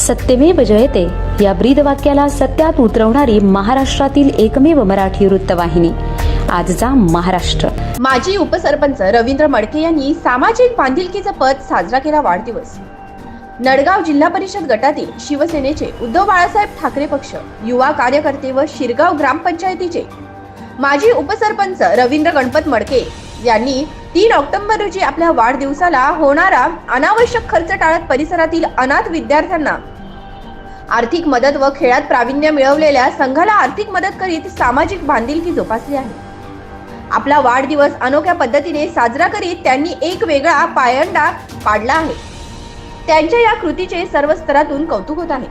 सत्यमेव जयते. या ब्रीद वाक्याला सत्यात उतरवणारी महाराष्ट्रातील एकमेव मराठी वृत्तवाहिनी. आजचा महाराष्ट्र. माजी उपसरपंच रवींद्र मडके यांनी सामाजिक बांधिलकीचा पद साजरा केला वाढदिवस. नडगाव जिल्हा परिषद गटातील शिवसेनेचे उद्धव बाळासाहेब ठाकरे पक्ष युवा कार्यकर्ते व शिरगाव ग्रामपंचायतीचे माजी उपसरपंच रवींद्र गणपत मडके यांनी तीन ऑक्टोबर रोजी आपल्या वाढदिवसाला होणारा अनावश्यक खर्च टाळत परिसरातील अनाथ विद्यार्थ्यांना आर्थिक मदत व खेळात प्रावीण्य मिळवलेल्या संघाला आर्थिक मदत करीत सामाजिक बांधिलकी जोपासली आहे. आपला वाढदिवस अनोख्या पद्धतीने साजरा करीत त्यांनी एक वेगळा पायंडा पाडला आहे. त्यांच्या या कृतीचे सर्व स्तरातून कौतुक होत आहे.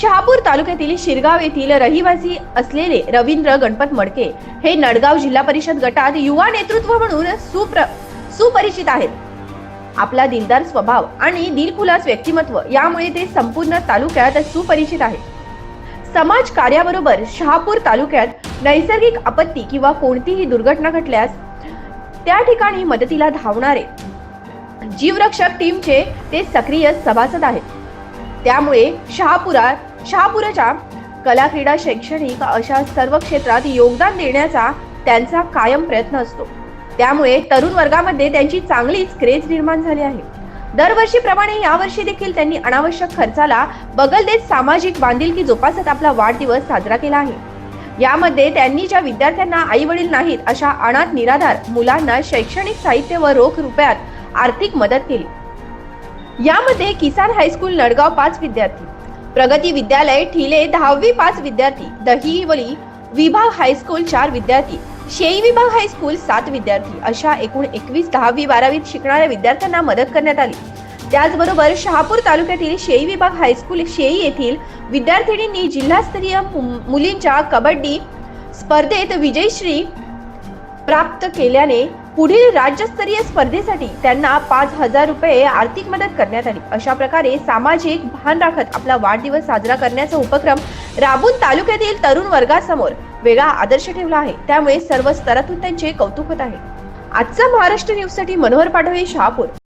शहापूर तालुक्यातील शिरगाव येथील रहिवासी असलेले रवींद्र गणपत मडके हे नडगाव जिल्हा परिषद गटात युवा नेतृत्व म्हणून सुप्र सुपरिचित आहेत. आपला दिलदार स्वभाव आणि दिलखुलास व्यक्तिमत्व यामुळे ते संपूर्ण तालुक्यात सुपरिचित आहे समाज कार्याबरोबर शहापूर तालुक्यात नैसर्गिक आपत्ती किंवा कोणतीही दुर्घटना घटल्यास त्या ठिकाणी मदतीला धावणारे जीवरक्षक टीमचे ते सक्रिय सभासद आहेत. त्यामुळे शहापुरात शहापुराच्या कला क्रीडा शैक्षणिक अशा सर्व क्षेत्रात योगदान देण्याचा त्यांचा कायम प्रयत्न असतो. त्यामुळे तरुण वर्गामध्ये त्यांची चांगलीच क्रेज निर्माण झाली आहे. दरवर्षीप्रमाणे यावर्षी देखील त्यांनी अनावश्यक खर्चाला बगल देत सामाजिक बांधिलकी जोपासत आपला वाढदिवस साजरा केला आहे. यामध्ये त्यांनी ज्या विद्यार्थ्यांना आई वडील नाहीत अशा अनाथ निराधार मुलांना शैक्षणिक साहित्य व रोख रुपयात आर्थिक मदत केली. यामध्ये किसान हायस्कूल नडगाव पाच विद्यार्थी प्रगती विद्यालय ठिले दहावी पाच विद्यार्थी दहिवली विभाग हायस्कूल चार विद्यार्थी शेई विभाग हायस्कूल सात विद्यार्थी अशा एकूण एकवीस दहावी बारावीत शिकणाऱ्या विद्यार्थ्यांना मदत करण्यात आली. त्याचबरोबर शहापूर तालुक्यातील शेई विभाग हायस्कूल शेई येथील विद्यार्थिनींनी जिल्हास्तरीय मु- मुलींच्या कबड्डी स्पर्धेत विजयश्री प्राप्त केल्याने पुढील राज्यस्तरीय स्पर्धेसाठी त्यांना पाच हजार रुपये आर्थिक मदत करण्यात आली. अशा प्रकारे सामाजिक भान राखत आपला वाढदिवस साजरा करण्याचा उपक्रम राबून तालुक्यातील तरुण वर्गासमोर वेगळा आदर्श ठेवला आहे. त्यामुळे सर्व स्तरातून त्यांचे कौतुक होत आहे. आजचा महाराष्ट्र न्यूजसाठी मनोहर पाठवे शहापूर.